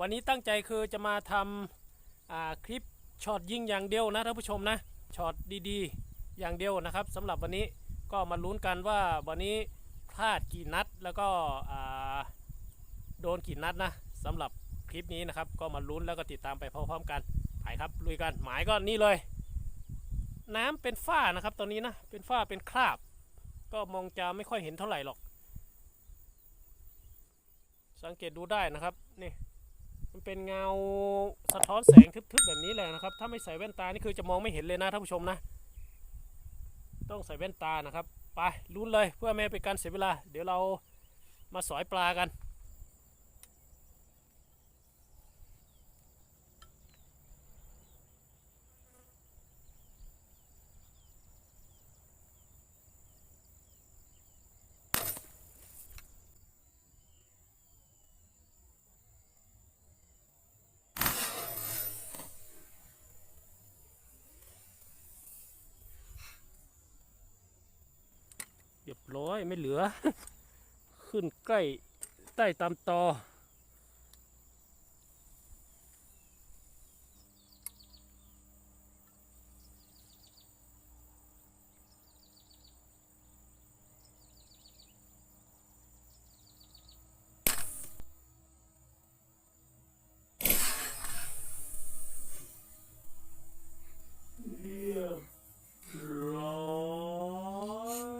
วันนี้ตั้งใจคือจะมาทำคลิปช็อตยิงอย่างเดียวนะท่านผู้ชมนะช็อตดีๆ อย่างเดียวนะครับสำหรับวันนี้ก็มาลุ้นกันว่าวันนี้พลาดกี่นัดแล้วก็โดนกี่นัดนะสำหรับคลิปนี้นะครับ ก็มาลุ้นแล้วก็ติดตามไปพร้อมๆกันไปครับลุยกันหมายก็นี่เลย น้ำเป็นฝ้านะครับตอนนี้นะเป็นฝ้าเป็นคราบ ก็มองจะไม่ค่อยเห็นเท่าไหร่หรอก สังเกตดูได้นะครับนี่ มันเป็นเงาสะท้อนแสงทึบๆแบบนี้แหละนะครับ ถ้าไม่ใส่แว่นตานี่คือจะมองไม่เห็นเลยนะท่านผู้ชมนะ ต้องใส่แว่นตานะครับ ไปลุ้นเลยเพื่อไม่ให้เป็นการเสียเวลา เดี๋ยวเรามาสอยปลากัน เรียบร้อยไม่เหลือ ขึ้นใกล้ใต้ตามตอ เรียบร้อย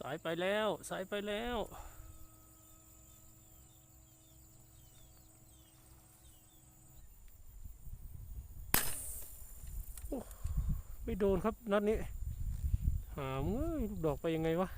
สายไปแล้ว สายไปแล้ว ไม่โดนครับนัดนี้ หามเอ้ยลูกดอกไปยังไงวะ